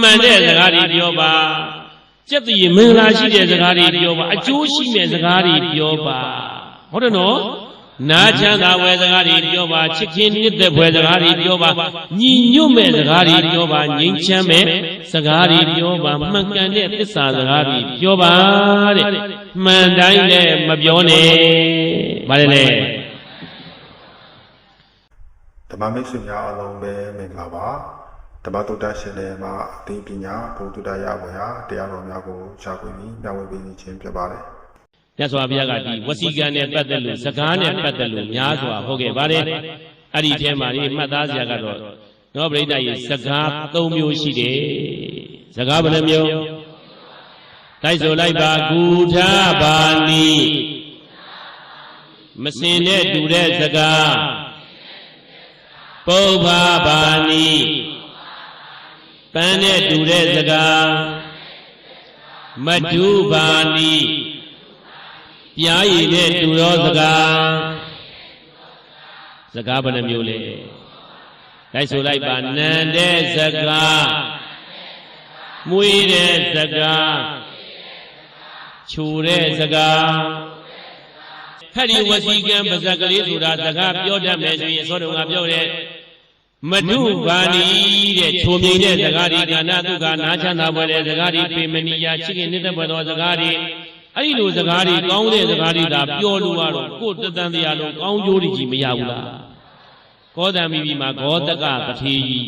မှန်တဲ့စကားတွေပြောပါစက်တည်မင်္ဂလာရှိတဲ့စကားတွေပြောပါအကျိုးရှိတဲ့စကားတွေပြောပါဟုတ်တယ်နော်နာချမ်းသာဝယ်စကားတွေပြောပါချစ်ခင်မြတ်တဲ့ဘွယ်စကားတွေပြောပါညီညွတ်မဲ့စကားတွေပြောပါငြိမ်းချမ်းမဲ့စကားတွေပြောပါမှန်ကန်တဲ့သစ္စာစကားတွေပြောပါတဲ့မှန်တိုင်းလည်းမပြောနဲ့ဗါတယ်လေဓမ္မမိတ်ဆွေများအားလုံးပဲမင်္ဂလာပါ ဓမ္မတုတ္တရှင်လည်းမှာအသိပညာဘုဒ္ဓတရဘွယ်ဟာတရားတော်များကိုရှားပွေပြီးမျှဝေပေးနေခြင်းဖြစ်ပါတယ်မြတ်စွာဘုရားကဒီဝစီကံနဲ့ပတ်သက်လို့စကားနဲ့ပတ်သက်လို့များစွာဟောခဲ့ပါတယ်အဲ့ဒီထဲမှာဒီမှတ်သားစရာကတော့နော်ပြိဋ္ဌာရဲ့စကား၃မျိုးရှိတယ်စကားဘယ်နှမျိုးတိုက်ဆိုလိုက်ပါဂူထာဘာနီမစင်နဲ့တူတဲ့စကားပုဗ္ဗဘာနီ ပန်းနဲ့တူတဲ့စကားမတုဘာနီပြားရည်တဲ့တူသောစကားစကားဘယ်နှမျိုးလဲတိုက်ဆိုလိုက်ပါနန္တဲ့စကားမွေးတဲ့စကားခြူတဲ့စကားဟဲ့ဒီဝစီကံပါဇက်ကလေးဆိုတာစကားပြောတတ်မယ်ဆိုရင်အစောတုန်းကပြောတဲ့ မနုဘာနီတဲ့ခြုံမြိန်တဲ့စကားဒီကာဏဒုက္ခနာချမ်းသာပွဲတဲ့စကားဒီပေမဏိယာချစ်ခင်နေတဲ့ဘွယ်သောစကားဒီအဲ့ဒီလိုစကားတွေကောင်းတဲ့စကားတွေဒါပြောလို့ကတော့ကိုယ်တသံတရားလုံးကောင်းကျိုးတွေကြီးမရဘူးလားကောသံမိပြီမှာဂောတကတထေကြီး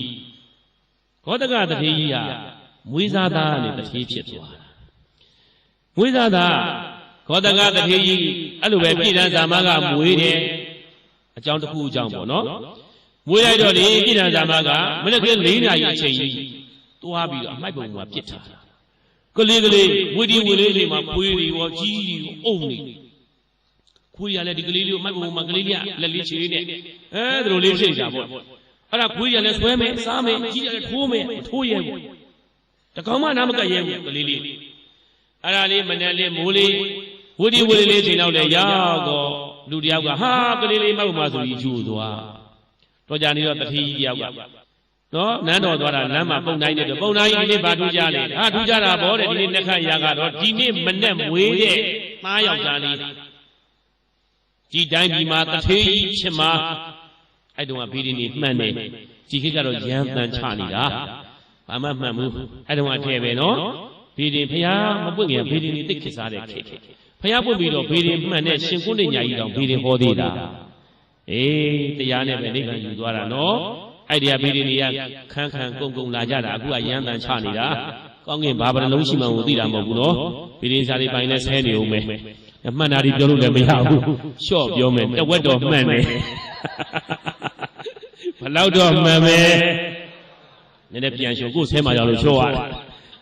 ဂောတကတထေကြီးဟာမွေးစားသားနဲ့တထေဖြစ်သွားတာမွေးစားသားဂောတကတထေကြီးအဲ့လိုပဲပြည်တန်းဇာမကမွေးတယ်အကြောင်းတစ်ခုအကြောင်းပေါ့နော် မွေးလိုက်တော့လေပြည်တန်းဇာမကမနေ့က၄နာရီအချိန်ကြီးသွားပြီးတော့အမိုက်ပုံမှာပြစ်ထားတာကလေးကလေးဝီဒီဝီလေးလေးမှာဖွေးတွေရောကြီးတွေရောအုံနေခွေးရလည်းဒီကလေးလေးကိုမိုက်ပုံမှာကလေးလေးကလက်လေးချေလေးနဲ့အဲဒါလိုလေးဖြစ်ကြပေါ့အဲ့ဒါခွေးရလည်းဆွဲမယ်စားမယ်ကြီးရလည်းထိုးမယ်မထိုးရဲဘူးတကောင်မှနားမကပ်ရဲဘူးကလေးလေးအဲ့ဒါလေးမနဲ့လေးမိုးလေးဝီဒီဝီလေးလေးချိန်တော့လေရောက်တော့လူတယောက်ကဟာကလေးလေးမိုက်ပုံမှာဆိုပြီးဂျူသွား တော့ကြနေတော့တတိတယောက်ကနော်နန်းတော်သွားတာလမ်းမှာပုံတိုင်းနေတယ်ပုံတိုင်းဒီနေ့ဘာထူးကြလဲဟာထူးကြတာဗောတဲ့ဒီနေ့နှစ်ခတ်ရာကတော့ဒီနေ့မနဲ့မွေးတဲ့သားယောက်ျားလေးဒီတိုင်းဒီမှာတထေးကြီးချစ်မှာအဲ့တုန်းကဗီဒီနေမှန်တယ်ဒီခေတ်ကတော့ရမ်းတန်ချနေတာဘာမှမှန်ဘူးအဲ့တုန်းကထဲပဲနော်ဗီဒီဖះမပွင့်ခင်ဗီဒီနေတိတ်ခစ်စားတဲ့ခေတ်ဖះပွင့်ပြီးတော့ဗီဒီမှန်တဲ့ရှင်ကုန်းနေညာကြီးတောင်ဗီဒီဟောသေးတာ အေးတရားနဲ့ပဲနေခံယူသွားတာနော်အဲ့ဒီကဗီဒီနေကခန်းခန်းကုန်းကုန်းလာကြတာအခုကရမ်းတန်ချနေတာကောင်းကင်ဘာပလုံးရှိမှန်းကိုသိတာမဟုတ်ဘူးနော်ဗီဒီစာလေးပိုင်းနဲ့ဆဲနေအောင်ပဲအမှန်တရားပြောလို့လည်းမရဘူးရှော့ပြောမယ်တဝက်တော်မှန်တယ်ဘလောက်တော့မှန်မယ်နည်းနည်းပြန်လျှော်ကိုယ်ဆဲမှကြောင်လို့လျှော့ရတယ်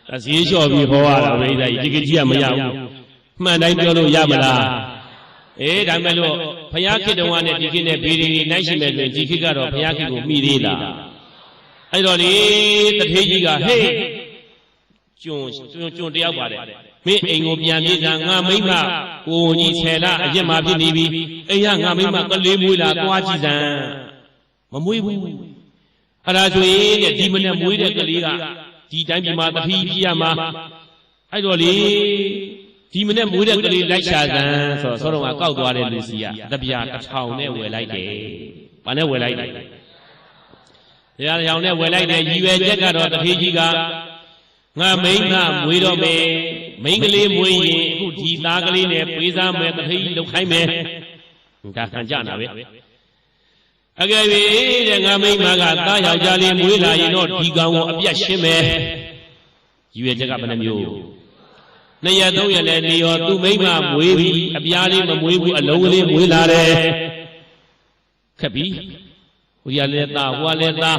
ဒါဈေးလျှော့ပြီးဟောရတာပဲဒါကြီးဒီကကြီးကမရဘူးမှန်တိုင်းပြောလို့ရမလားအေးဒါမဲ့လို့ဘုရားခေတ္တဝါနဲ့ဒီခေတ်နဲ့ဘေးရီနိုင်ရှိမဲ့တွင်ဒီခေတ်ကတော့ဘုရားခေတ်ကိုမိသေးလားအဲ့တော့လေတထေးကြီးကဟေးကျွန်းကျွန်းကျွန်းတယောက်ပါတယ်မင်းအိမ်ကိုပြန်ပြေးစားငါမိမကိုကြီးဆယ်လအရက်မှာဖြစ်နေပြီအိမ်ကငါမိမကလေးမွေးလာသွားကြည့်စမ်းမမွေးဘူးအဲ့ဒါဆိုရင်တဲ့ဒီမနဲ့မွေးတဲ့ကလေးကဒီတိုင်းပြည်မှာတတိပြရမှာအဲ့တော့လေ ဒီမနဲ့မွေးတဲ့ကလေးလိုက်ရှာစမ်းဆိုတော့ဆောတော့ကကောက်သွားတဲ့လူစီကတပြာတစ်ထောင်နဲ့ဝယ်လိုက်တယ်။ဘာနဲ့ဝယ်လိုက်လဲ။တရားတစ်ထောင်နဲ့ဝယ်လိုက်တယ်ရည်ရွယ်ချက်ကတော့တတိကြီးကငါမိန်းကမွေးတော့မယ်မိန်းကလေးမွေးရင်အခုဒီသားကလေးနဲ့ပေးစားမယ်တတိကြီးလောက်ခိုင်းမယ်။ဒါခံကြနာပဲ။အကယ်၍တဲ့ငါမိန်းမကသားယောက်ျားလေးမွေးလာရင်တော့ဒီကောင်ကိုအပြတ်ရှင်းမယ်။ရည်ရွယ်ချက်ကဘယ်နှမျိုး။ နှစ်ရက်သုံးရက်လည်းနေရောသူ့မိမမွေးပြီးအပြားလေးမမွေးဘူးအလုံးကလေးမွေးလာတယ်ခက်ပြီဟိုရလည်းသားဟိုကလည်းသား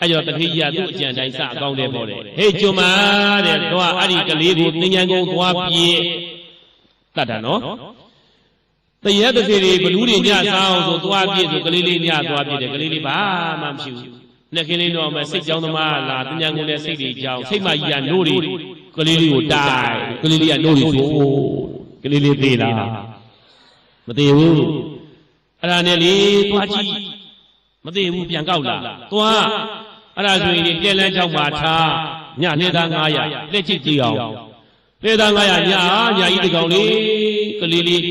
အဲ့ကြောင့်တတိယသူ့အကြံတိုင်းစအကောင်းတယ်ပေါ့တယ်ဟေးကျွမ်းမတဲ့တော့အဲ့ဒီကလေးကိုတင်ញံကုန်သွားပြေးတတ်တာနော်တရက်တစ်စီတွေဘလူးတွေညစားအောင်ဆိုသွားပြေးဆိုကလေးလေးညသွားပြေးတယ်ကလေးလေးဘာမှမရှိဘူးနှစ်ကလေးတော့မစိတ်ကြောင်းသမားလာတင်ញံကုန်တဲ့စိတ်တွေကြောင်းစိတ်မကြီးကနိုးတွေ ကလေးလေးကိုတိုင်ကလေးလေးကနိုးရီဆိုကလေးလေးသေးလားမသေးဘူးအဲ့ဒါနဲ့လေသွားကြည့်မသေးဘူးပြန်ကောက်လာသွားအဲ့ဒါဆိုရင်ကြက်လန်းချောက်မှာထားညလှည့်သား900လက်ချစ်ကြည့်အောင်လှည့်သား900ညညာကြီးတကောင်လေးကလေးလေး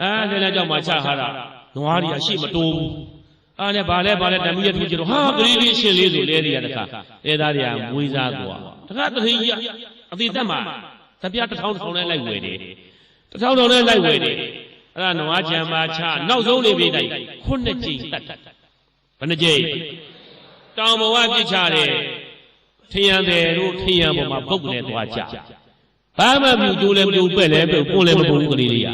အဲလှည့်သားကြောက်မှချထားတာနွားတွေကရှေ့မတိုးဘူးအားနဲ့ဗာလဲဗာလဲတမီးရထူကြတော့ဟာကလေးလေးရှင်းလေးဆိုလဲတွေကတခါလှည့်သားတွေကမွေးစားသွားတခါတထေးကြီး အသေးသက်မှာတပြားတစ်ထောင်တစ်ထောင်နဲ့လိုက်ဝယ်တယ်တစ်ထောင်ထောင်နဲ့လိုက်ဝယ်တယ်အဲ့ဒါနွားကြံပါချနောက်ဆုံးလေးပြေးတိုက်ခုနှစ်ကြိမ်တတ်ဘယ်နှကြိမ်တောင်ဘဝပြစ်ချတယ်ထယံတယ်တို့ထယံပေါ်မှာပုတ်လဲသွားကြဘာမှမပြုတိုးလဲမပြုပဲ့လဲပဲပွန်းလဲမပုံဘူးကလေးတွေက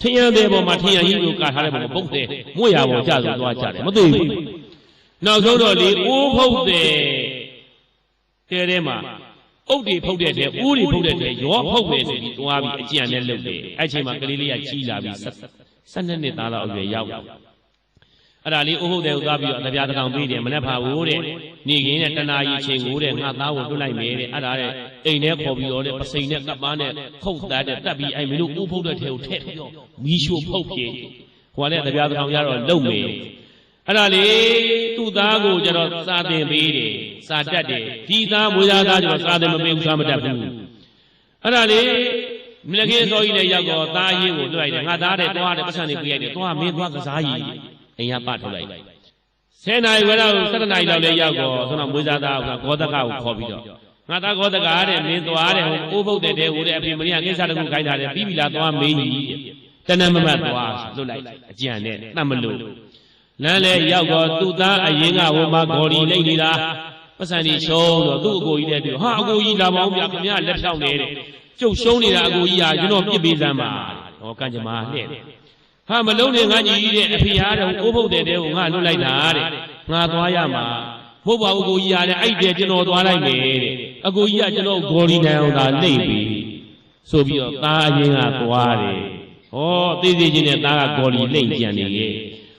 ထယံတယ်ပေါ်မှာထယံကြီးကိုကာထားတဲ့ပေါ်မှာပုတ်တယ်မွေ့ရပေါ်ကြဆိုသွားကြတယ်မသိဘူးနောက်ဆုံးတော့လေအိုးဖုတ်တယ်တဲထဲမှာ အုတ်တွေဖုတ်တဲ့တဲအိုးတွေဖုတ်တဲ့တဲရောဖုတ်ပဲဆိုပြီးသွားပြီးအကြံနဲ့လုပ်တယ်အဲ့ချိန်မှာကလေးလေးကကြီးလာပြီး12နှစ်သားလောက်အရွယ်ရောက်အဲ့ဒါလေးအိုးဟုတ်တယ်ကိုသွားပြီးတော့တရားတကောင်ပေးတယ်မနေ့ဖာဝိုးတဲ့နေခင်းနဲ့တနာကြီးချိန်ကိုတဲ့ငါသားကိုတွတ်လိုက်မယ်တဲ့အဲ့ဒါတဲ့အိမ်ထဲခေါ်ပြီးတော့တဲ့ပစိန်နဲ့ကပ်ပန်းနဲ့ခုတ်သားတဲ့တက်ပြီးအဲ့မင်းတို့အိုးဖုတ်တဲ့ထဲကိုထည့်ပြီးတော့မီးရှို့ဖုတ်ပြေဟိုကလည်းတရားတကောင်ရတော့လုံမယ် အဲ့ဒါလေသူ့သားကိုကျတော့စာသင်ပေးတယ်စာတတ်တယ်ဒီသားမွေးသားသားကျတော့စာသင်မပေးဘူးစာမတတ်ဘူးအဲ့ဒါလေမြလကင်းစောကြီးလည်းရောက်တော့သားရေးကိုလွှတ်လိုက်တယ်ငါသားတဲ့တွားတဲ့ပတ်စံနေပြလိုက်တယ်တွားမင်းသွားကစားကြီးအိမ်ကပထုတ်လိုက်ဆယ်နာရီဝဲတော့၁၇နာရီလောက်လည်းရောက်တော့ဆိုတော့မွေးသားသားကဂောတကကိုခေါ်ပြီးတော့ငါသားဂောတကတဲ့မင်းသွားတဲ့ဟိုအိုးပုတ်တဲ့တဲ့ဟိုတဲ့အဖေမင်းကကိစ္စတခုခိုင်းထားတယ်ပြီးပြီလားသွားမင်းကြီးတဏ္ဍမမတ်သွားလွတ်လိုက်အကြံနဲ့တတ်မလို့ လမ်းလေရောက်တော့သူ့သားအရင်ကဟိုမှာဂေါ်ဒီလိမ့်နေတာပတ်စံကြီးရှုံးတော့သူ့အကိုကြီးတဲ့ပြောဟာအကိုကြီးလာပါအောင်ဗျာခင်ဗျာလက်ဖြောင်းနေတဲ့ကျုပ်ရှုံးနေတာအကိုကြီးဟာကျွန်တော်ပြစ်ပေးစမ်းပါဟောကံကြမ္မာလှဲ့ဟာမလုံးနဲ့ငါညီကြီးတဲ့အဖေဟာတော့အိုးဖုတ်တဲ့တဲ့ကိုငါလွတ်လိုက်တာတဲ့ငါသွားရမှာမဟုတ်ပါဘူးကိုကြီးဟာလည်းအဲ့တဲ့ကျွန်တော်သွားလိုက်မယ်တဲ့အကိုကြီးကကျွန်တော်ဂေါ်ဒီနိုင်အောင်သာလိမ့်ပြီဆိုပြီးတော့သားအရင်ကသွားတယ်ဟောသိသိချင်းနဲ့သားကဂေါ်ဒီလိမ့်ကြံနေရဲ့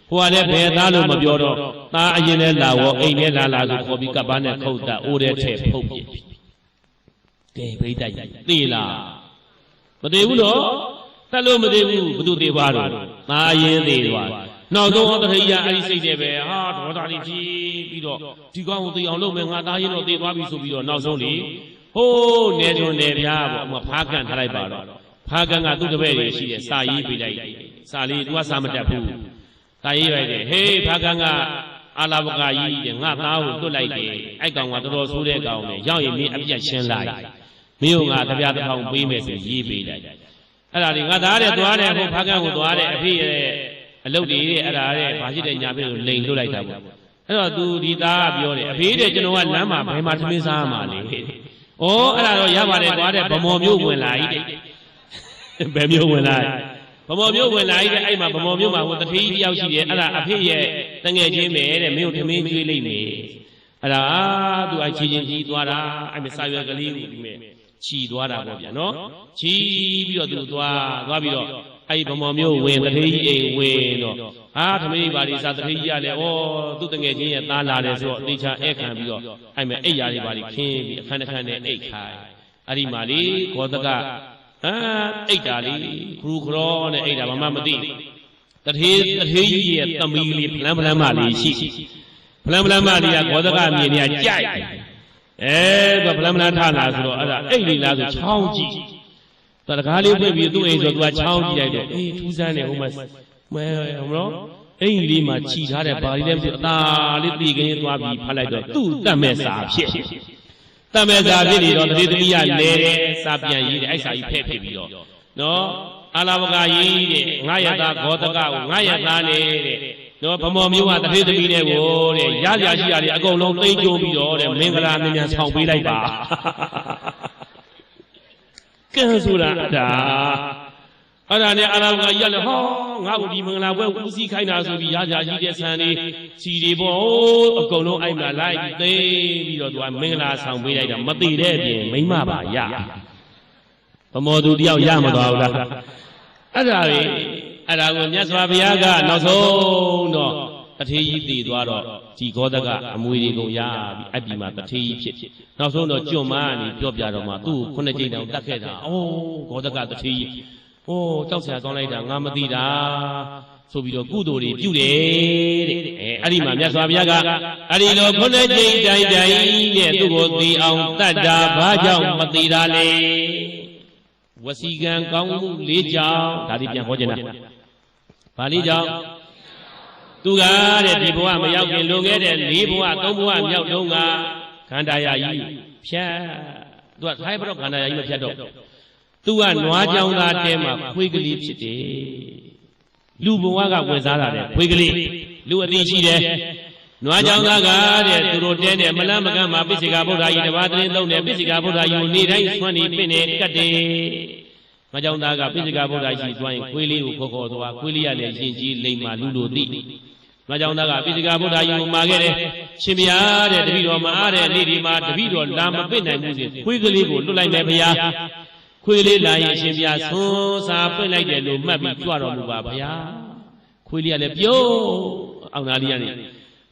ဟိုကလည်းဘယ်သားလို့မပြောတော့သားအရင်နဲ့လာဝအိမ်နဲ့လာလာဆိုခေါ်ပြီးကပ်ပန်းနဲ့ခုတ်တာအိုးတဲ့ထဲဖုတ်ပြကဲပြိတ္တကြီးသိလားမသိဘူးနော်တက်လို့မသိဘူးဘသူသိသွားတော့သားအရင်သိသွားနောက်ဆုံးအတရိယာအဲ့ဒီစိတ်တွေပဲဟာဒေါသလေးကြီးပြီးတော့ဒီကောင်ကိုသိအောင်လုပ်မယ်ငါသားရင်တော့သိသွားပြီဆိုပြီးတော့နောက်ဆုံးလေဟိုးနေတွင်နေပြားပေါ့အမဖားကန်ထားလိုက်ပါတော့ဖားကန်ကသူ့တပည့်တွေရှိတယ်စာရေးပေးလိုက်စာလေးသူကစာမတတ်ဘူး စာရေးလိုက်တယ်ဟေးဖားကန်ကအာလာဘကကြီးတဲ့ငါသားကိုတွတ်လိုက်တယ်အဲ့ကောင်ကတော်တော်ဆိုးတဲ့ကောင်နဲ့ရောက်ရင်မင်းအပြတ်ရှင်းလိုက်မင်းကငါတပြားတစ်ထောင်ပေးမယ်ဆိုရေးပေးလိုက်အဲ့ဒါဒီငါသားတဲ့သွားတယ်ဟိုဖားကန်ကိုသွားတယ်အဖေရဲ့အလုတ်တွေတဲ့အဲ့ဒါတဲ့ဘာရှိတဲ့ညာပြည့်ကိုလိန်လွတ်လိုက်တာပေါ့အဲ့တော့ तू ဒီသားကပြောတယ်အဖေတဲ့ကျွန်တော်ကလမ်းမှာဘယ်မှာသမင်းစားမှာလဲဩအဲ့ဒါတော့ရပါတယ်သွားတဲ့ဗမော်မျိုးဝင်လာကြီးတဲ့ဘယ်မျိုးဝင်လာ ဗမော်မျိုးဝင်လာကြီးတဲ့အဲ့မှာဗမော်မျိုးမှာဟိုတထေးကြီးတယောက်ရှိတယ်အဲ့ဒါအဖေရဲ့တငယ်ချင်းပဲတဲ့မင်းတို့သမင်းကျွေးလိုက်မယ်အဲ့ဒါသူအချီချင်းကြီးသွားတာအဲ့မစာရွက်ကလေးကိုဒီမဲ့ခြီသွားတာပေါ့ဗျာနော်ခြီပြီးတော့သူသွားသွားပြီးတော့အဲ့ဗမော်မျိုးဝင်တထေးကြီးအိမ်ဝင်တော့ဟာသမီးပါလိစာတထေးကြီးကလည်းဩသူ့တငယ်ချင်းရဲ့သားလာတယ်ဆိုတော့တေချာဧခံပြီးတော့အဲ့မဲ့အိတ်ရာတွေပါလိခင်းပြီးအခန်းတစ်ခန်းနဲ့အိတ်ခိုင်းအဲ့ဒီမှာလေဂောတက အာအိတ်တာလေခရူခရောနဲ့အိတ်တာဘာမှမသိတထေးတထေးကြီးရဲ့သမီးလေးဖလန်းဖလန်းမလေးရှိဖလန်းဖလန်းမလေးကဂောတကမြင်နေကြိုက်အဲသူဖလန်းဖလန်းထလာဆိုတော့အဲ့ဒါအိတ်လေးလားဆိုချောင်းကြည့်တတကားလေးဖွင့်ပြီးသူ့အိမ်ဆိုသူကချောင်းကြည့်လိုက်တော့အေးထူးဆန်းနေဟိုမှာမဲဟိုမလို့အိမ်လေးမှာခြီထားတဲ့ဘာလေးလဲမသိအသာလေးတီကင်းသွားပြီးဖတ်လိုက်တော့သူ့တတ်မဲ့စာဖြစ် တတ်မဲ့စာဖြစ်နေတော့တတိသမီးကလဲတယ်စာပြန်ရေးတယ်အဲ့စာကြီးဖဲ့ဖြစ်ပြီးတော့နော်အာလာဘကရေးတဲ့ငါယတာဂောတကကိုငါယတာနေတဲ့နော်ဗမော်မျိုးကတတိသမီးနဲ့ကိုတဲ့ရရရှိရတယ်အကုန်လုံးသိမ့်ကြုံပြီးတော့တဲ့မင်္ဂလာမြန်မြန်ဆောင်ပေးလိုက်ပါကဲဆိုတာဒါ အဲ့ဒါနဲ့အာရဗကကြီးကလည်းဟောငါ့ကိုဒီမင်္ဂလာပွဲဦးစီးခိုင်းတာဆိုပြီးရကြကြီးတဲ့ဆန်လေးစီတွေပေါ့အကုန်လုံးအိမ်မှာလိုက်ပြီးသိပြီးတော့သူကမင်္ဂလာဆောင်ပေးလိုက်တာမသိတဲ့အပြင်မိမပါရဗမောသူတယောက်ရမသွားဘူးလားအဲ့ဒါလေအဲ့ဒါကိုမြတ်စွာဘုရားကနောက်ဆုံးတော့တထေးကြီးတည်သွားတော့ဒီဂောတကအမွေတွေကုန်ရပြီးအတ္တိမှာတထေးကြီးဖြစ်ဖြစ်နောက်ဆုံးတော့ကျွံမကနေပြောပြတော့မှသူ့ကိုခုနှစ်ကြိမ်တောင်တတ်ခဲ့တာအိုးဂောတကတထေးကြီး အိုးကြောက်စရာကောင်းလိုက်တာငါမသိတာဆိုပြီးတော့ကုသိုလ်တွေပြုတယ်တဲ့အဲအဲ့ဒီမှာမြတ်စွာဘုရားကအဲ့ဒီလိုခုနှစ်ကြိမ်တိုင်တိုင်နဲ့သူ့ကိုသိအောင်တတ်တာဘာကြောင့်မသိတာလဲဝစီကံကောင်းမှုလေးကြောင့်ဒါဒီပြန်ဟောခြင်းတာဘာလေးကြောင့်သူကတဲ့ဒီဘဝမရောက်ခင်လွန်ခဲ့တဲ့၄ဘဝ၃ဘဝမြောက်တုန်းကခန္ဓာရကြီးဖြတ်သူကထိုင်းဘတော့ခန္ဓာရကြီးမဖြတ်တော့ သူကနွားကြောင်သားတဲမှာခွေးကလေးဖြစ်တယ်လူဘဝကဝင်စားတာတဲ့ခွေးကလေးလူအသိရှိတယ်နွားကြောင်သားကတဲ့သူတို့တဲနဲ့မလန်းမကန်းမှာပိစိကဗုဒ္ဓကြီးတပါးတရင်သုံးတယ်ပိစိကဗုဒ္ဓကြီးကိုနေတိုင်းဆွမ်းနေပင့်နေကတ်တယ်နွားကြောင်သားကပိစိကဗုဒ္ဓကြီးသွားရင်ခွေးလေးကိုခေါ်ခေါ်သွားခွေးလေးရလည်းရှင်ကြီးလိမ့်မှလူလိုသိမကြောင်သားကပိစိကဗုဒ္ဓကြီးကိုမာခဲ့တယ်ရှင်ဗျာတဲ့တပည့်တော်မအားတဲ့နေ့ဒီမှာတပည့်တော်လာမပင့်နိုင်ဘူးစီခွေးကလေးကိုလွတ်လိုက်မယ်ဗျာ ခွေးလေးလာရင်ရှင်ဗျာဆွန်းစားပင့်လိုက်တယ်လို့မှတ်ပြီးကြွတော်မူပါဗျာခွေးလေးကလည်းပြုံးအောင်သားလေးကနေ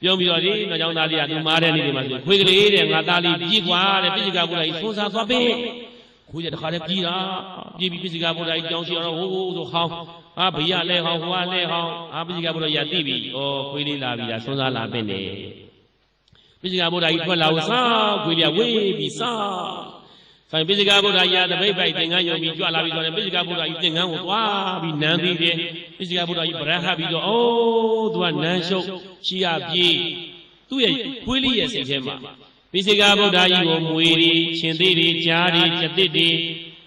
ပြုံးပြီးတော့ဒီမကြောင်သားလေးကသူမာတဲ့နေ့ဒီမှာဆိုခွေးကလေးတဲ့ငါသားလေးကြီးကွာတဲ့ပိစိကဗုဒ္ဓကြီးဆွန်းစားသွားပင့်ခွေးရတခါတည်းပြီးတာပြီးပြီးပိစိကဗုဒ္ဓကြီးကြောင်းစီအောင်ဟိုးဟိုးဆိုဟောင်းအာဘေးရလဲဟောင်းဟိုကလဲဟောင်းအာပိစိကဗုဒ္ဓကြီးသိပြီဩခွေးလေးလာပြီလားဆွန်းစားလာပင့်တယ်ပိစိကဗုဒ္ဓကြီးထွက်လာကိုစောက်ခွေးလေးဝေးပြီးစောက် ဆိုင်ပိစိကဗုဒ္ဓကြီးကတပိတ်ပိုက်သင်္ကန်းယုံပြီးကြွလာပြီးဆိုတော့ပိစိကဗုဒ္ဓကြီးသင်္ကန်းကိုသွားပြီးနန်းပြီးတယ်ပိစိကဗုဒ္ဓကြီးဗရဟပြီးတော့အိုးသူကနန်းရှုပ်ရှိရပြေးသူ့ရဲ့ခွေးလေးရဲ့စိတ်ထဲမှာပိစိကဗုဒ္ဓကြီးကိုမွေတွေရှင်သေးတွေကြားတွေကျက်တစ်တွေ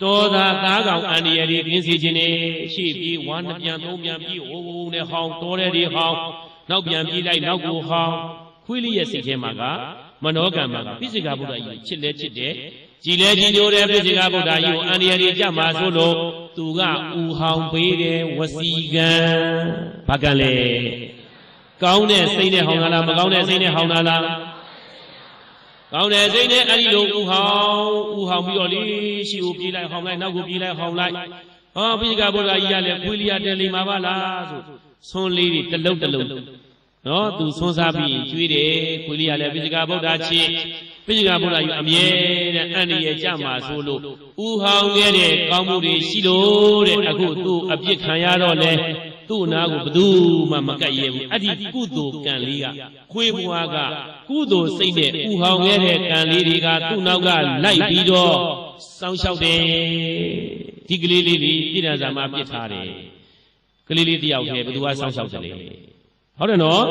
တောသာသားကောင်အန္တရာယ်တွေကင်းစေခြင်းနဲ့ရှေ့ပြေးဝါနှစ်ပြန်သုံးပြန်ပြေးဟိုးဟိုးနဲ့ဟောင်းတောတဲ့တွေဟောင်းနောက်ပြန်ပြေးလိုက်နောက်ကိုဟောင်းခွေးလေးရဲ့စိတ်ထဲမှာကမနောကံမှာကပိစိကဗုဒ္ဓကြီးချစ်လဲချစ်တယ် ကြည်လဲကြည်ညိုတယ်ပိစိကဗုဒ္ဓကြီးကိုအန္တရာယ်တွေကြမှာဆိုလို့သူကဥဟောင်းပေးတယ်ဝစီကံဘာကံလဲကောင်းတဲ့စိတ်နဲ့ဟောင်းတာလားမကောင်းတဲ့စိတ်နဲ့ဟောင်းတာလားကောင်းတဲ့စိတ်နဲ့အဲ့ဒီလိုဥဟောင်းဥဟောင်းပြီးတော့လေရှိကိုပြေးလိုက်ဟောင်းလိုက်နောက်ကိုပြေးလိုက်ဟောင်းလိုက်ဟောပိစိကဗုဒ္ဓကြီးကလည်းခွေးလေးရတဲလိမ္မာပါလားဆိုဆွန်းလေးတွေတလုံးတလုံးနော်သူဆွန်းစားပြီးကျွေးတယ်ခွေးလေးရလည်းပိစိကဗုဒ္ဓချစ် ပိစိကဗုဒ္ဓယူအမြဲတဲ့အန္တရာယ်ကြမှာဆိုလို့ဥဟောင်းခဲ့တဲ့ကောင်းမှုတွေရှိလို့တဲ့အခုသူ့အပြစ်ခံရတော့လဲသူ့နာကိုဘယ်သူမှမကတ်ရဘူးအဲ့ဒီကုသိုလ်ကံလေးကခွေးဘွားကကုသိုလ်စိတ်နဲ့ဥဟောင်းခဲ့တဲ့ကံလေးတွေကသူ့နောက်ကလိုက်ပြီးတော့စောင်းလျှောက်တယ်ဒီကလေးလေးတွေပြည်တော်စာမှာပြစ်ထားတယ်ကလေးလေးတယောက်တည်းဘယ်သူကစောင်းလျှောက်တယ်လဲဟုတ်တယ်နော်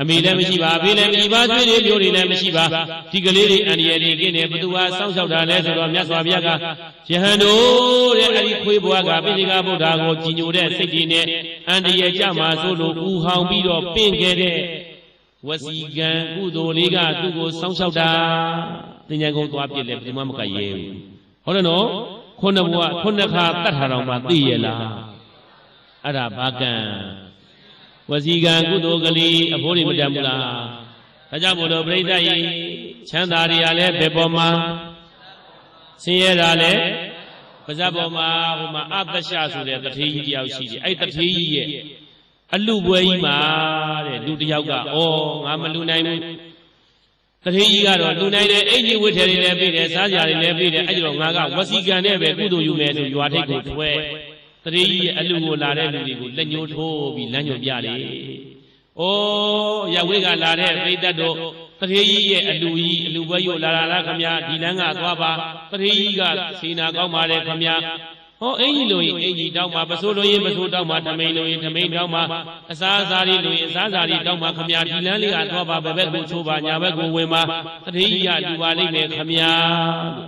အမေလည်းမရှိပါဖေးလည်းမရှိပါသွေးတွေမျိုးတွေလည်းမရှိပါဒီကလေးတွေအန္တရာယ်တွေကင်းတယ်ဘသူဟာစောင့်ရှောက်တာလဲဆိုတော့မြတ်စွာဘုရားကယဟန်တို့တဲ့အဲ့ဒီခွေးဘွားကပိဋကဗုဒ္ဓကိုကြည်ညိုတဲ့စိတ်တွေနဲ့အန္တရာယ်ကြမှာဆိုလို့ဥဟောင်ပြီးတော့ပင့်ခဲ့တဲ့ဝစီကံကုသိုလ်လေးကသူ့ကိုစောင့်ရှောက်တာတင်ညာကုန်းသွားပြစ်လဲဘယ်သူမှမကရဲဘူးဟုတ်တယ်နော်ခုနှစ်ဘွားခုနှစ်ခါတတ်ထားတော်မှသိရလားအဲ့ဒါဘာကံ ဝစီကံကုသိုလ်ကလေးအဖို့တွေမတတ်ဘူးလားဒါကြောင့်မို့လို့ပြိဋ္ဌာယီချမ်းသာတွေရလဲဘယ်ပေါ်မှာဆင်းရဲတာလဲပါဇက်ပေါ်မှာဟိုမှာအတ္တရှဆိုတဲ့တထေးကြီးတယောက်ရှိတယ်အဲ့တထေးကြီးရဲ့အလူပွဲကြီးမှာတဲ့လူတယောက်ကဩငါမလူနိုင်ဘူးတထေးကြီးကတော့လူနိုင်တယ်အင်ကြီးဝိထဲတွေလည်းပြီးတယ်စားကြတွေလည်းပြီးတယ်အဲ့ဒီတော့ငါကဝစီကံနဲ့ပဲကုသိုလ်ယူမယ်ဆိုရွာထိပ်ကိုထွဲ တရေကြီးရဲ့အလူကိုလာတဲ့လူတွေကိုလက်ညှိုးထိုးပြီးလမ်းညွှန်ပြလေ။အိုးရဝိကလာတဲ့ပြိတ္တတို့တရေကြီးရဲ့အလူကြီးအလူဘွဲရို့လာလာခမညာဒီလမ်းကသွားပါတရေကြီးကစေနာကောင်းပါလေခမညာဟောအင်ကြီးလိုရင်အင်ကြီးတောင်းပါပစိုးလိုရင်ပစိုးတောင်းပါထမိန်လိုရင်ထမိန်တောင်းပါအစားအစာတွေလိုရင်အစားအစာတွေတောင်းပါခမညာဒီလမ်းလေးကသွားပါဘယ်ဘက်ကိုချိုးပါညာဘက်ကိုဝင်ပါတရေကြီးကလူပါလိမ့်မယ်ခမညာ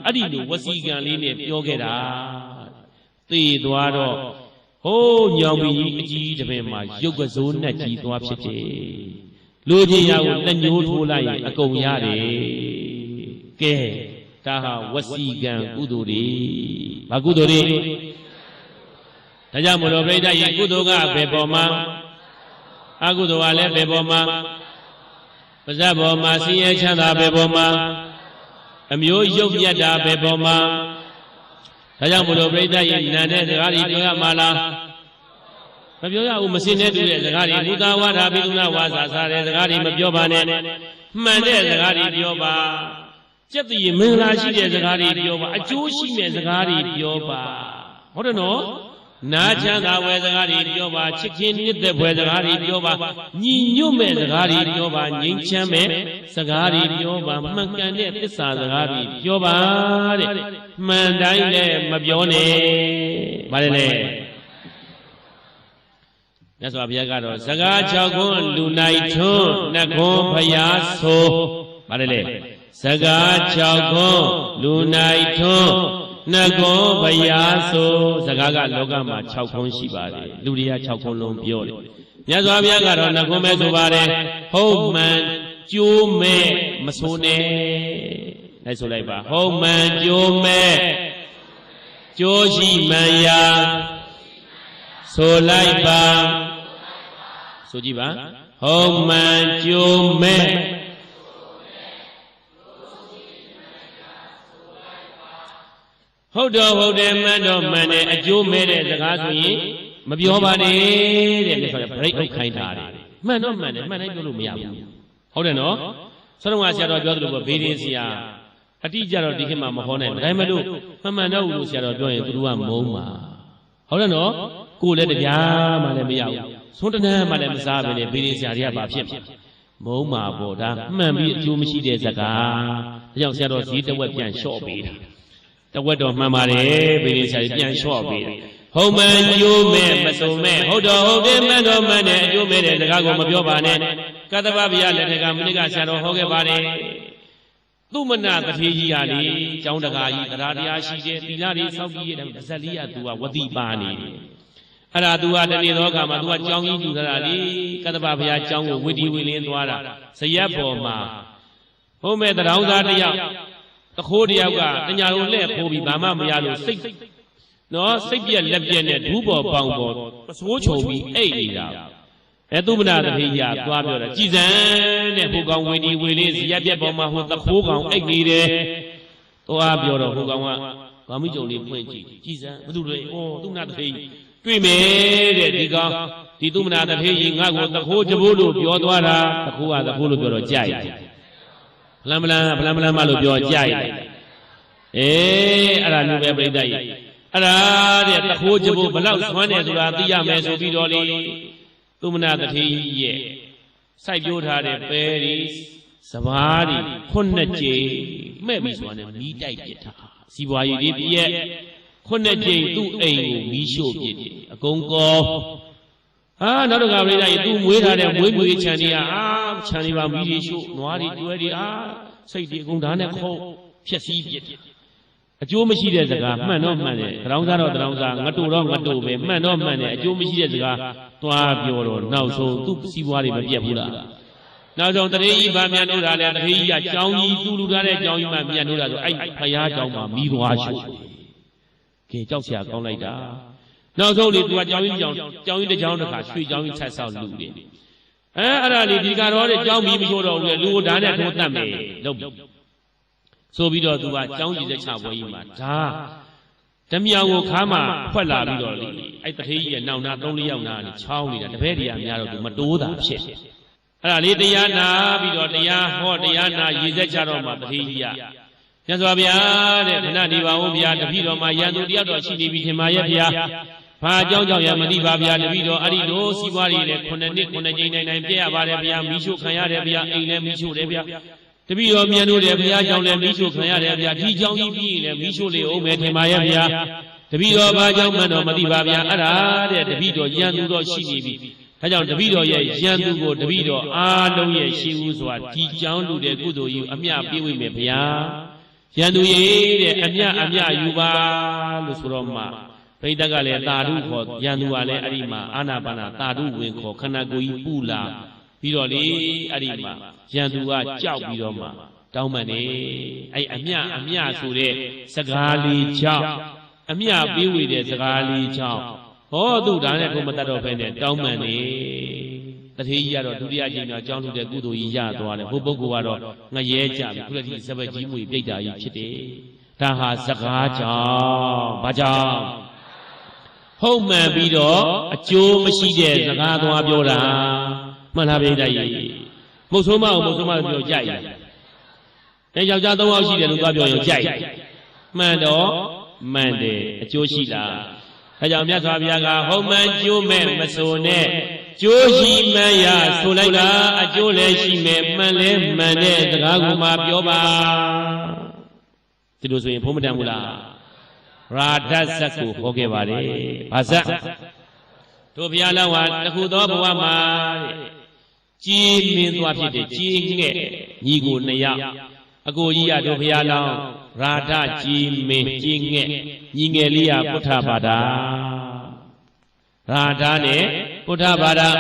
အဲ့ဒီလိုဝစီကံလေးနဲ့ပြောခဲ့တာ သေသွားတော့ဟိုးညောင်ပြီးအကြီးတပင်မှာရုပ်ကစိုးနဲ့ကြီးသွားဖြစ်ဖြစ်လူချင်းရကိုလက်ညှိုးထိုးလိုက်ရင်အကုန်ရတယ်ကဲဒါဟာဝစီကံကုသိုလ်တွေဘာကုသိုလ်တွေဒါကြောင့်မလို့ပြိဋ္ဌာယကုသိုလ်ကဘယ်ပေါ်မှာအကုသိုလ်ကလည်းဘယ်ပေါ်မှာပါဇက်ပေါ်မှာဆင်းရဲချမ်းသာဘယ်ပေါ်မှာအမျိုးရုပ်မြတ်တာဘယ်ပေါ်မှာ ဒါကြောင့်မလို့ပြိဿရဲ့နာတဲ့စကားတွေပြောရမှာလားမပြောရဘူးမစင်တဲ့တူတဲ့စကားတွေဘုသာဝါဒပိသုနာဝါစာစားတဲ့စကားတွေမပြောပါနဲ့မှန်တဲ့စကားတွေပြောပါစက်တည်မင်္ဂလာရှိတဲ့စကားတွေပြောပါအကျိုးရှိတဲ့စကားတွေပြောပါဟုတ်တယ်နော် နာချမ်းသာဝယ်စကားတွေပြောပါချစ်ခင်မြတ်တဲ့ဘွယ်စကားတွေပြောပါညီညွတ်မဲ့စကားတွေပြောပါငြိမ်းချမ်းမဲ့စကားတွေပြောပါမှန်ကန်တဲ့သစ္စာစကားတွေပြောပါတဲ့မှန်တိုင်းလည်းမပြောနဲ့ဗါတယ်လေမြတ်စွာဘုရားကတော့စကား၆ခွန်းလူနိုင်ထွန်းနှခွန်းဖျားဆိုဗါတယ်လေစကား၆ခွန်းလူနိုင်ထွန်း နှကွန်ဘယာဆိုစကားကလောကမှာ6ခွန်းရှိပါတယ်လူတွေက6ခွန်းလုံးပြောတယ်မြတ်စွာဘုရားကတော့နှကွန်ပဲဆိုပါတယ်ဟုတ်မှန်ကျိုးမဲ့မဆိုနဲ့လိုက်ဆိုလိုက်ပါဟုတ်မှန်ကျိုးမဲ့ကျိုးရှိမှန်ရာဆိုလိုက်ပါဆိုကြည့်ပါဟုတ်မှန်ကျိုးမဲ့ ဟုတ်တော့ဟုတ်တယ်မှန်တော့မှန်တယ်အကျိုးမဲ့တဲ့စကားဆိုရင်မပြောပါနဲ့တဲ့လက်ဆိုရဗရိတ်ထုတ်ခိုင်းထားတယ်မှန်တော့မှန်တယ်မှန်တိုင်းပြောလို့မရဘူးဟုတ်တယ်နော်ဆောတော်ကဆရာတော်ပြောသလိုပဲဘေးရင်းဆရာအတိအကျတော့ဒီခေတ်မှာမဟောနိုင်ဘူးဒါပေမဲ့လို့မမှန်တော့ဘူးလို့ဆရာတော်ပြောရင်သူတို့ကမုန်းပါဟုတ်တယ်နော်ကိုယ်လည်းတရားမှလည်းမရဘူးသုံးတနန်းမှလည်းမစားဘဲနဲ့ဘေးရင်းဆရာတွေကဘာဖြစ်မုန်းပါပေါ့ဒါမှန်ပြီးအကျိုးမရှိတဲ့စကားဒါကြောင့်ဆရာတော်ဈေးတစ်ဝက်ပြန်လျှော့ပေးတာ တဝက်တော့မှန်ပါတယ်ဘေးရင်းဆရာကြီးပြန်လျှော့ပေးတယ်ဟုတ်မှန်ကျိုးမဲ့မစုံမဲ့ဟုတ်တော့ဟုတ်တယ်မှန်တော့မှန်တယ်အကျိုးမဲ့တဲ့စကားကိုမပြောပါနဲ့ကတ္တဗဗျာလက်ထက်ကမနိကဆရာတော်ဟောခဲ့ပါတယ်သူမနာတထေကြီးဟာလေကျောင်းတကာကြီးတရားတရားရှိတယ်သီလတွေစောင့်ကြည့်ရတယ်ပါဇက်လေးကသူကဝတိပါနေတယ်အဲ့ဒါသူကတနေ့သောကမှာသူကကြောင်းကြီးယူထားတာလေကတ္တဗဗျာကျောင်းကိုဝိတီဝိလင်းသွားတာဇရက်ပေါ်မှာဟုတ်မဲ့တရားသားတယောက် တခိုးတယောက်ကတညာကိုလှဲ့ခိုးပြီးဘာမှမရလို့စိတ်နော်စိတ်ပြက်လက်ပြက်နဲ့ဒူးပေါ်ပေါင်ပေါ်ပစိုးချုံပြီးအိတ်နေတာအဲသူမနာတဖေးကြီးကသွားပြောတာကြည်စံတဲ့ဟိုကောင်ဝေဒီဝေလေးဇရက်ပြက်ပေါ်မှာဟိုတခိုးကောင်အိတ်နေတယ်သွားပြောတော့ဟိုကောင်ကဗာမိကြုံလေးဖွင့်ကြည့်ကြည်စံဘသူတွေဩသူမနာတဖေးကြီးတွေ့မယ်တဲ့ဒီကောင်ဒီသူမနာတဖေးကြီးငါ့ကိုတခိုးကြဘိုးလို့ပြောသွားတာတခိုးကတခိုးလို့ပြောတော့ကြိုက်တယ်ဖ လန်ဖလန်ဖလန်ဖလန်မလို့ပြောကြိုက်တယ်အေးအဲ့ဒါမျိုးပဲပြိတ္တကြီးအဲ့ဒါတဲ့တခိုးကြဖို့ဘလောက်ဆွမ်းတယ်ဆိုတာသိရမယ်ဆိုပြီးတော့လေသုမနာတထေကြီးရဲ့စိုက်ပျိုးထားတဲ့ပဲဒီစဘာဒီခုနှစ်ကြိမ်မဲ့ပြီးဆိုတာနဲ့မီးတိုက်ပစ်တာစီပွားရေးဒီပြည့်ခုနှစ်ကြိမ်သူ့အိမ်ကိုမီးရှို့ပစ်တယ်အကုန်ကော ဟာနောက်တော့ကပြိတ္တကြီးသူ့မွေးထားတဲ့မွေးမွေးခြံတွေကအာခြံတွေပါမီးတွေရှို့နွားတွေတွဲတွေအာစိတ်တွေအကုန်ဓာတ်နဲ့ခုတ်ဖြက်စီးပစ်တယ်အကျိုးမရှိတဲ့စကားမှန်တော့မှန်တယ်တရောင်းစားတော့တရောင်းစားငတူတော့ငတူပဲမှန်တော့မှန်တယ်အကျိုးမရှိတဲ့စကားသွားပြောတော့နောက်ဆုံးသူ့စီးပွားတွေမပြတ်ဘူးလားနောက်ဆုံးတရေကြီးဗာမြန်လို့တာလေတရေကြီးကကြောင်းကြီးသူ့လူထားတဲ့ကြောင်းကြီးမှမြန်လို့တာဆိုအဲ့ဖယားကြောင်းမှာမိသွားရှိကဲကြောက်စရာကောင်းလိုက်တာ နောက်ဆုံးလေသူကကြောင်းကြီးကြောင်းကြောင်းကြီးတစ်ကြောင်းတစ်ခါရွှေကြောင်းကြီးဆက်ဆောက်လူတယ်အဲအဲ့ဒါလေဒီကတော့တဲ့ကြောင်းပြီးမရှိတော့ဘူးလေလူကိုဓာတ်နဲ့ထိုးတတ်မယ်လို့ဆိုပြီးတော့သူကကြောင်းကြီးတဲ့ချပွဲကြီးမှာဓာတမြောင်ကိုခါမှဖွက်လာပြီးတော့လေအဲ့တထေးကြီးရဲ့နောင်နာ၃၄ယောက်နာနေချောင်းနေတာတပည့်တွေကများတော့သူမတိုးတာဖြစ်အဲ့ဒါလေးတရားနာပြီးတော့တရားဟောတရားနာရည်စက်ကြတော့မှတထေးကြီးကမြတ်စွာဘုရားတဲ့ခဏနေပါဦးဗျာတပည့်တော်မှာရန်သူတယောက်တော့ရှိနေပြီထင်ပါရဲ့ဗျာ ဘာအကြောင်းကြောင့်ရမသိပါဗျာတပည့်တော်အဲ့ဒီလိုစီးပွားတွေလည်းခုနှစ်နှစ်ခုနှစ်ကြိမ်နိုင်နိုင်ပြည့်ရပါတယ်ဗျာမိရှုခံရတယ်ဗျာအိမ်လည်းမိရှုတယ်ဗျာတပည့်တော်မြန်လို့တယ်ဘုရားကြောင့်လည်းမိရှုခံရတယ်ဗျာဒီကြောင့်ကြီးပြီးရင်လည်းမိရှုလေအောင်မယ်ထင်ပါရဲ့ဗျာတပည့်တော်ဘာကြောင့်မှတော့မသိပါဗျာအဲ့ဒါတဲ့တပည့်တော်ရန်သူတော့ရှိနေပြီဒါကြောင့်တပည့်တော်ရဲ့ရန်သူကိုတပည့်တော်အားလုံးရဲ့ရှိဦးစွာဒီကြောင့်လူတဲ့ကုသိုလ်ကြီးအမျှပေးဝိမယ်ဗျာရန်သူရဲ့တဲ့အမျှအမျှယူပါလို့ဆိုတော့မှ ပရိသတ်ကလည်းတာဓုခေါ်ရန်သူကလည်းအဲ့ဒီမှာအာနာပါနာတာဓုဝင်ခေါ်ခန္ဓာကိုယ်ကြီးပူလာပြီးတော့လေအဲ့ဒီမှာရန်သူကကြောက်ပြီးတော့မှတောင်းပန်နေအဲ့အမျှအမျှဆိုတဲ့စကားလေးကြောင့်အမျှပေးဝေတဲ့စကားလေးကြောင့်ဟောသူဒါနဲ့ကိုမတတ်တော့ဖဲနဲ့တောင်းပန်နေတထေးကြီးကတော့ဒုတိယအကြိမ်မြောက်ကြောင်းလူတဲ့ကုသိုလ်ကြီးရသွားတယ်ဟိုပုဂ္ဂိုလ်ကတော့ငရဲကြပြီခုလက်ထိစပက်ကြီးမွေပြိတ္တာကြီးဖြစ်တယ်ဒါဟာစကားကြောင့်ဘာကြောင့် ဟုတ်မှန်ပြီးတော့အကျိုးမရှိတဲ့စကားသွားပြောတာမှန်လားပြိတ္တာကြီးမုတ်ဆိုးမအောင်မုတ်ဆိုးမပြောကြိုက်တယ်အဲယောက်ျား၃ယောက်ရှိတယ်လို့သွားပြောရင်ကြိုက်မှန်တော့မှန်တယ်အကျိုးရှိလားအဲကြောင့်မြတ်စွာဘုရားကဟောမှန်ကျိုးမဲ့မဆိုနဲ့ကျိုးရှိမှန်ရဆိုလိုက်တာအကျိုးလည်းရှိမယ်မှန်လည်းမှန်တဲ့စကားကိုမှပြောပါဒီလိုဆိုရင်ဘုံမတန်ဘူးလား ရာဓဇတ်ကိုဟောခဲ့ပါတယ်ဘာဇတ်တို့ဘုရားလောင်းဟာတခုသောဘဝမှာတဲ့ကြီးမင်းသွားဖြစ်တဲ့ကြီးငဲ့ညီကိုနှစ်ယောက်အကိုကြီးရတို့ဘုရားလောင်းရာဓကြီးမင်းကြီးငဲ့ညီငယ်လေးရပုထဘာဒာရာဓနဲ့ပုထဘာဒာ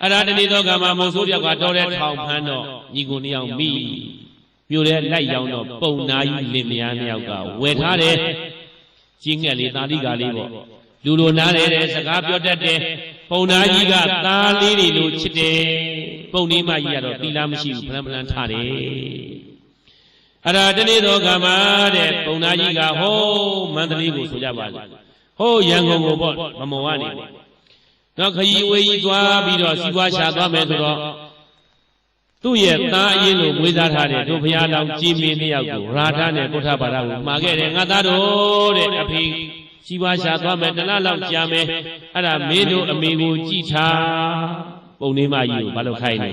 အဲ့ဒါတဏီသောကမှာမုံဆိုးပြောက်ကတော်တဲ့ထောင်ဖမ်းတော့ညီကိုနှစ်ယောက်မိမြို့ထဲလိုက်ရောက်တော့ပုံနာကြီးလင်မယားနှစ်ယောက်ကဝယ်ထားတယ် ကြီးငဲ့လေးသာလိကာလေးပေါ့လူလိုနားလေတဲ့စကားပြောတတ်တယ်ပုံနာကြီးကသားလေးတွေလိုချစ်တယ်ပုံလေးမကြီးကတော့သီလာမရှိဘူးဖလန်ဖလန်ထားတယ်အဲ့ဒါတနေ့တော့ကမှာတဲ့ပုံနာကြီးကဟိုးမန္တလေးကိုဆိုကြပါလေဟိုးရန်ကုန်ကိုပေါ့မမော်ကနေပေါ့နောက်ခရီးဝေးကြီးသွားပြီးတော့စီးပွားရှာသွားမယ်ဆိုတော့ သူ့ရဲ့သားအရင်လိုမွေးစားထားတဲ့တို့ဘုရားတော်ကြည်မင်းနှစ်ယောက်ကိုရာထနဲ့ပုထဘာသာကိုမှာခဲ့တယ်ငါသားတို့တဲ့အဖေစီးပွားရှာသွားမယ်တလားလောက်ကြာမယ်အဲ့ဒါမင်းတို့အမေကိုကြည်ထားပုံလေးမကြီးကိုဘာလို့ခိုင်းနေ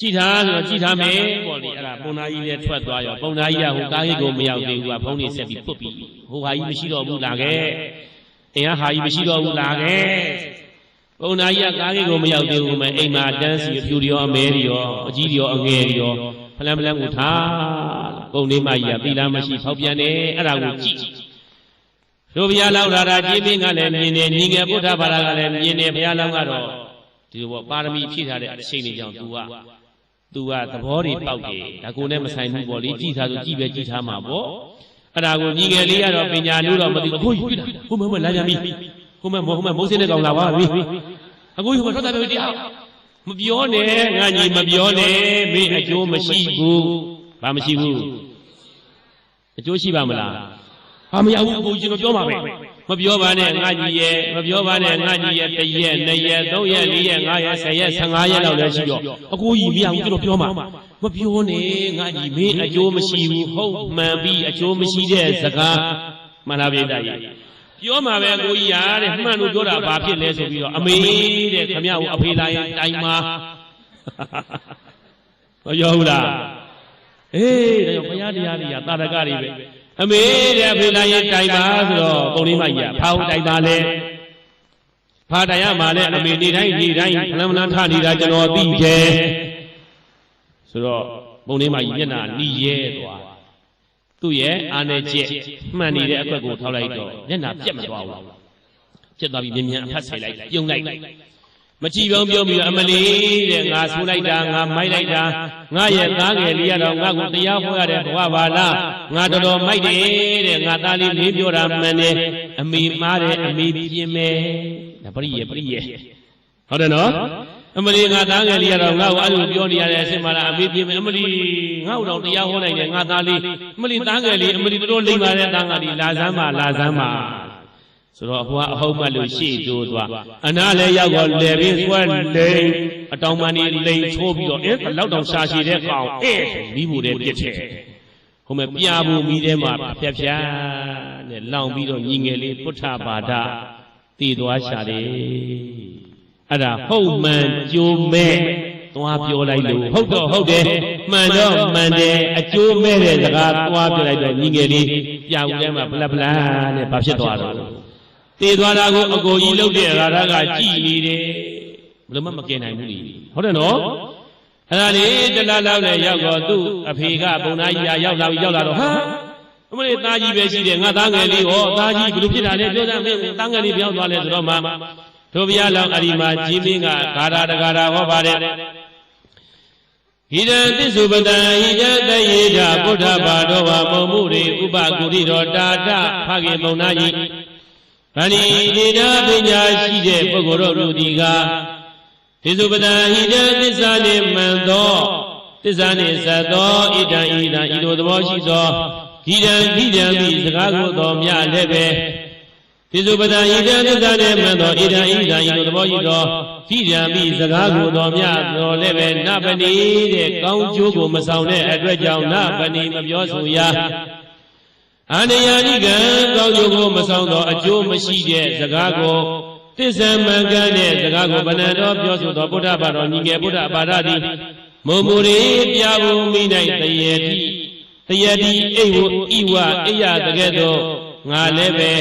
ကြည်ထားဆိုတော့ကြည်ထားမယ်ပေါ့လေအဲ့ဒါပုံနာကြီးလည်းထွက်သွားရောပုံနာကြီးကဟိုကားကြီးကိုမရောက်သေးဘူးကဖုန်းနေဆက်ပြီးပုတ်ပြီးဟိုဟာကြီးမရှိတော့ဘူးလာခဲ့အင်ဟာကြီးမရှိတော့ဘူးလာခဲ့ ပုံနာကြီးကကားကြီးကိုမရောက်သေးဘူးမယ်အိမ်မှာတန်းစီအဖြူရောအမဲရောအကြီးရောအငယ်ရောဖလန်ဖလန်ကိုထားပုံလေးမကြီးကသီလားမရှိဖောက်ပြန်တယ်အဲ့ဒါကိုကြည့်တို့ဘုရားလောက်လာတာကြီးမင်းကလည်းမြင်တယ်ညီငယ်ဗုဒ္ဓဘာသာကလည်းမြင်တယ်ဘုရားလောက်ကတော့ဒီလိုပေါ့ပါရမီဖြည့်ထားတဲ့အချိန်တွေကြောင့် तू က तू ကသဘောတွေပေါက်တယ်ဒါကိုနဲ့မဆိုင်ဘူးပေါ့လေကြည်ထားဆိုကြည်ပဲကြည်ထားမှာပေါ့အဲ့ဒါကိုညီငယ်လေးကတော့ပညာလို့တော့မသိဘူးအခုပြတာဟိုမမလာကြပြီ ဟိုမဟိုမမိုးစင်းတဲ့ကောင်လာပါပြီအခုဟိုမထွက်တာပဲတရားမပြောနဲ့ငါညီမပြောနဲ့မင်းအကျိုးမရှိဘူးဘာမရှိဘူးအကျိုးရှိပါမလားဟာမရဘူးအကိုကြီးကျွန်တော်ပြောပါမယ်မပြောပါနဲ့ငါကြီးရဲ့မပြောပါနဲ့ငါကြီးရဲ့တရက်နှစ်ရက်သုံးရက်လေးရက်ငါးရက်ဆယ်ရက်ဆယ်ငါးရက်လောက်လည်းရှိတော့အကိုကြီးမရဘူးကျွန်တော်ပြောမှာမပြောနဲ့ငါကြီးမင်းအကျိုးမရှိဘူးဟုတ်မှန်ပြီးအကျိုးမရှိတဲ့စကားမှန်လားပြေတတ်ရဲ့ ပြောမှာပဲကိုကြီးရတဲ့မှန်လို့ပြောတာဘာဖြစ်လဲဆိုပြီးတော့အမေတဲ့ခမရကိုအဖေလာရင်တိုင်မှာမပြောဘူးလားအေးဒါကြောင့်ဘုရားတရားတွေကတာရကတွေပဲအမေတဲ့အဖေလာရင်တိုင်ပါဆိုတော့ပုံလေးမကြီးကဖာဟုတ်တိုင်ပါလေဖာတိုင်ရမှာလဲအမေနေတိုင်းနေတိုင်းဖလန်ဖလန်ထနေတာကျွန်တော်သိတယ်ဆိုတော့ပုံလေးမကြီးမျက်နှာနီးရဲသွား သူ့ရဲ့အာနယ်ကျက်မှန်နေတဲ့အကွက်ကိုထောက်လိုက်တော့မျက်နှာပြက်မသွားဘူးပြက်သွားပြီးမြင်မြန်အဖတ်ဆိုင်လိုက်ပြုံးလိုက်မကြည်ပေါင်းပြောပြီးတော့အမလီတဲ့ငါဆိုးလိုက်တာငါမိုက်လိုက်တာငါရဲ့သားငယ်လေးရတော့ငါ့ကိုတရားဟောရတဲ့ဘဝပါလားငါတော်တော်မိုက်တယ်တဲ့ငါသားလေးလေးပြောတာမှန်တယ်အမေမားတယ်အမေပြင်းမယ်ဒါပရိယေပရိယေဟုတ်တယ်နော် အမလီငါသားငယ်လေးရတော့ငါ့ကိုအဲ့လိုပြောနေရတဲ့အစ်မလားအမေပြင်းမယ်အမလီငါ့ကိုတော့တရားဟောနိုင်တယ်ငါသားလေးအမလီသားငယ်လေးအမလီတော်တော်လိမ့်ပါတဲ့သားငါလေးလာစမ်းပါလာစမ်းပါဆိုတော့ဘုရားအဟုတ်မှတ်လို့ရှေ့တိုးသွားအနာလည်းရောက်တော့လေပြီးဆွဲလိန်အတောင်ပန်ဒီလိန်ချိုးပြီးတော့အဲလောက်တောင်ရှာရှည်တဲ့ကောင်အဲမိဖို့တဲ့ပြစ်တယ်ဟိုမဲ့ပြာဖို့မိထဲမှာဖြက်ဖြာနဲ့လောင်ပြီးတော့ညီငယ်လေးပုထဘာဒတည်သွားရှာတယ် အဲ့ဒါဟုတ်မှန်ကြိုးမဲ့သွားပြောလိုက်လို့ဟုတ်တော့ဟုတ်တယ်မှန်တော့မှန်တယ်အကျိုးမဲ့တဲ့စကားသွားပြောလိုက်တော့ညီငယ်လေးပြာဦးထဲမှာဖလဖလနဲ့ဘာဖြစ်သွားတော့တည်သွားတာကိုအကိုကြီးလှုပ်တဲ့ရာဓကကြည်နေတယ်ဘယ်လိုမှမကင်နိုင်ဘူးလေဟုတ်တယ်နော်အဲ့ဒါလေးတလားလောက်နဲ့ရောက်တော့သူ့အဖေကပုံသားကြီးရောက်လာပြီးရောက်လာတော့ဟာအမလေးသားကြီးပဲရှိတယ်ငါသားငယ်လေးဟောသားကြီးဘယ်လိုဖြစ်တာလဲပြောစမ်းမင်းသားငယ်လေးပြောင်းသွားလဲဆိုတော့မှ တို့ဘုရားလောင်းအဒီမှာကြီးမင်းကဂါရာတဂါရာဟောပါတယ်ဟိရံသစ္စုပတံဟိယတယေဒဗုဒ္ဓဘာတော်ဝမုံမှုရိဥပကုရိတော်တာတဖခင်မုံနာကြီးဗန္ဒီဒေတာပညာရှိတဲ့ပုဂ္ဂိုလ်တို့လူဒီကသစ္စုပတံဟိတသစ္စာနှင့်မှန်သောသစ္စာနှင့်ဇတ်သောဣဒံဣဒံဤလိုသဘောရှိသောဂိတံဂိတံဤစကားကိုတော်မြလည်းပဲ သစ္စုပတံဟိတသစ္စာနှင့်မှန်သောဣဒံဣဒံဤလိုသဘောရှိသောဂိတံဤစကားကိုတော်မြတော်လည်းပဲနပဏီတဲ့ကောင်းကျိုးကိုမဆောင်တဲ့အတွက်ကြောင့်နပဏီမပြောဆိုရအာနယာနိကံကောင်းကျိုးကိုမဆောင်သောအကျိုးမရှိတဲ့စကားကိုသစ္စာမှန်ကန်တဲ့စကားကိုဗဏ္ဍတော်ပြောဆိုသောဗုဒ္ဓဘာတော်ညီငယ်ဗုဒ္ဓဘာသာသည်မုံမူရီပြဘူးမိ၌တရေတိတရေတိအိဝဣဝအိယတကဲ့သို့ငါလည်းပဲ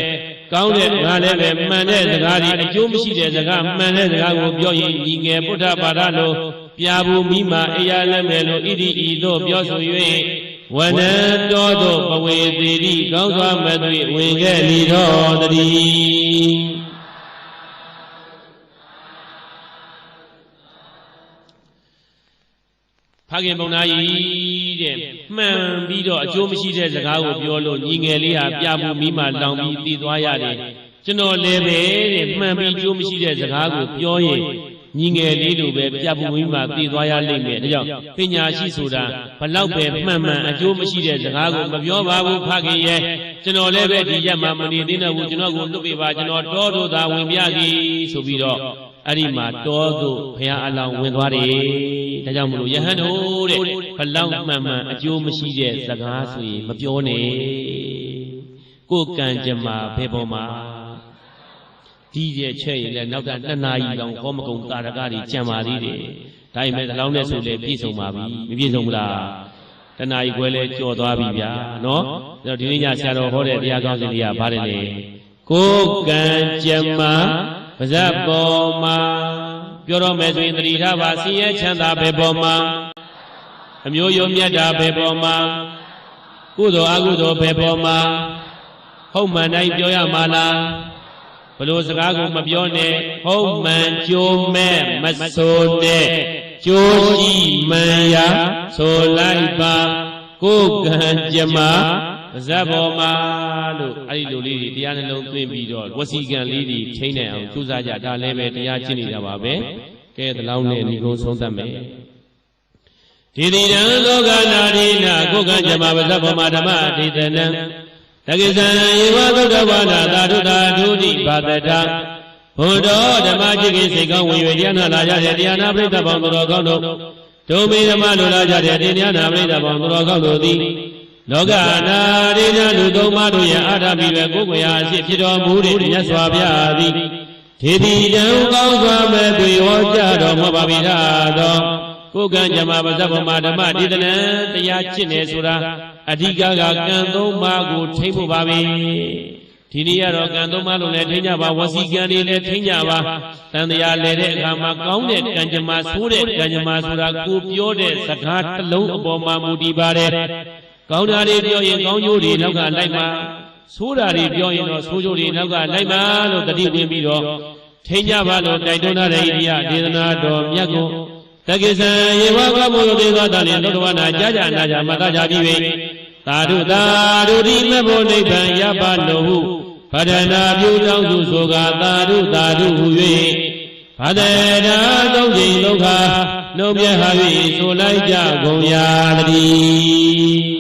ကောင်းတဲ့ငါလည်းပဲမှန်တဲ့စကားဒီအကျိုးမရှိတဲ့စကားမှန်တဲ့စကားကိုပြောရင်ညီငယ်ဗုဒ္ဓဘာသာလိုပြဘူးမိမာအိယလည်းမယ်လို့ဣတိဤသို့ပြောဆို၍ဝနံတော်သို့ပဝေတိတိကောင်းစွာမသွေဝင်ခဲ့လိတော်တည်း ဖခင်ဘုံသားကြီးတဲ့မှန်ပြီးတော့အကျိုးမရှိတဲ့စကားကိုပြောလို့ညီငယ်လေးဟာပြမှုမိမှလောင်ပြီးတည်သွားရတယ်ကျွန်တော်လည်းပဲတဲ့မှန်ပြီးအကျိုးမရှိတဲ့စကားကိုပြောရင်ညီငယ်လေးလိုပဲပြမှုမိမှတည်သွားရလိမ့်မယ်ဒါကြောင့်ပညာရှိဆိုတာဘလောက်ပဲမှန်မှန်အကျိုးမရှိတဲ့စကားကိုမပြောပါဘူးဖခင်ရဲ့ကျွန်တော်လည်းပဲဒီရက်မှာမနေသေးတော့ဘူးကျွန်တော်ကိုလွတ်ပေးပါကျွန်တော်တောတို့သာဝင်ပြစီဆိုပြီးတော့ အဲ့ဒီမှာတောသို့ဘုရားအလောင်းဝင်သွားတယ်ဒါကြောင့်မလို့ယဟန်တို့တဲ့ဘလောက်မှန်မှန်အကျိုးမရှိတဲ့စကားဆိုရင်မပြောနဲ့ကိုယ်ကံကြမ္မာဘယ်ပေါ်မှာဒီရဲ့ချက်ရင်လည်းနောက်ကနှစ်နာရီတောင်ဟောမကုံတာရကတွေကြံပါသေးတယ်ဒါပေမဲ့ဒီလောက်နဲ့ဆိုလေပြည့်စုံပါပြီမပြည့်စုံဘူးလားတဏှာကြီးခွဲလဲကြော်သွားပြီဗျာနော်အဲ့တော့ဒီနေ့ညဆရာတော်ဟောတဲ့တရားကောင်းစဉ်တွေကဘာတွေလဲကိုယ်ကံကြမ္မာ ပါဇက်ပေါ်မှာပြောတော့မယ်ဆိုရင်တတိထားပါဆင်းရဲချမ်းသာပဲပေါ်မှာအမျိုးယုံမြတ်တာပဲပေါ်မှာကုသိုလ်အကုသိုလ်ပဲပေါ်မှာဟုတ်မှန်တိုင်းပြောရမှာလားဘလို့စကားကိုမပြောနဲ့ဟုတ်မှန်ကြိုးမဲ့မဆိုနဲ့ကြိုးရှိမှန်ရာဆိုလိုက်ပါကိုယ်ကံကြမ္မာပါ ဇက်ပေါ်မှာလို့အဲ့ဒီလိုလေးတွေတရားနှလုံးသွင်းပြီးတော့ဝစီကံလေးတွေချိန်နေအောင်ကြိုးစားကြဒါလည်းပဲတရားကျင့်နေတာပါပဲကဲတလောင်းနဲ့ညီကုန်းဆုံးသတ်မယ်ဒီတိရံလောကနာရိနာကိုယ်ကံကြမ္မာပါဇက်ပေါ်မှာဓမ္မအဋ္ဌိတနံတကိသံယေဝသုဒ္ဓဝါနာသာဓုတာဒုတိဘာတတဘုဒ္ဓဓမ္မจิตကိစိတ်ကောင်းဝင်၍တရားနာလာကြတဲ့တရားနာပရိသတ်ပေါင်းသူတော်ကောင်းတို့ဒုမေဓမ္မလိုလာကြတဲ့တရားနာပရိသတ်ပေါင်းသူတော်ကောင်းတို့သည် လောကနာရိနာလူသုံးပါးတို့ရဲ့အာထမိပဲကိုယ်ကိုယ်ရာအဖြစ်ဖြစ်တော်မူတဲ့မြတ်စွာဘုရားသည်ဒေတိတံကောင်းစွာမဲ့တွေဟောကြားတော်မူပါပြီသာသောကိုယ်ကံကြမ္မာပါဇတ်ဗမာဓမ္မဒေသနံတရားကျင့်နေဆိုတာအဓိကကကံသုံးပါးကိုထိမ့်ဖို့ပါပဲဒီနေ့ကတော့ကံသုံးပါးလုံးလည်းထိမ့်ကြပါဝစီကံတွေလည်းထိမ့်ကြပါတန်တရားလဲတဲ့အခါမှာကောင်းတဲ့ကံကြမ္မာဆိုးတဲ့ကံကြမ္မာဆိုတာကိုပြောတဲ့စကားတစ်လုံးအပေါ်မှာမူတည်ပါတယ် ကောင်းတာတွေပြောရင်ကောင်းကျိုးတွေနောက်ကလိုက်မှာဆိုးတာတွေပြောရင်တော့ဆိုးကျိုးတွေနောက်ကလိုက်မှာလို့တတိဝင်ပြီးတော့ထိမ့်ကြပါလို့တိုက်တွန်းတဲ့ဣရိယဒေသနာတော်မြတ်ကိုတက္ကိသံယေဝကဘုရောတေသောတလင်သုတ္တဝနာကြာကြာနာကြာမတကြပြီ၍သာဓုသာဓုတိမေဖို့နိဗ္ဗာန်ရပါလို့ဟုဗဒနာပြုတောင်းသူဆိုကသာဓုသာဓုဟု၍ဗဒနာသုံးချိန်ဒုက္ခနှုတ်ပြဟ၍ဆိုလိုက်ကြကုန်ရာတည်း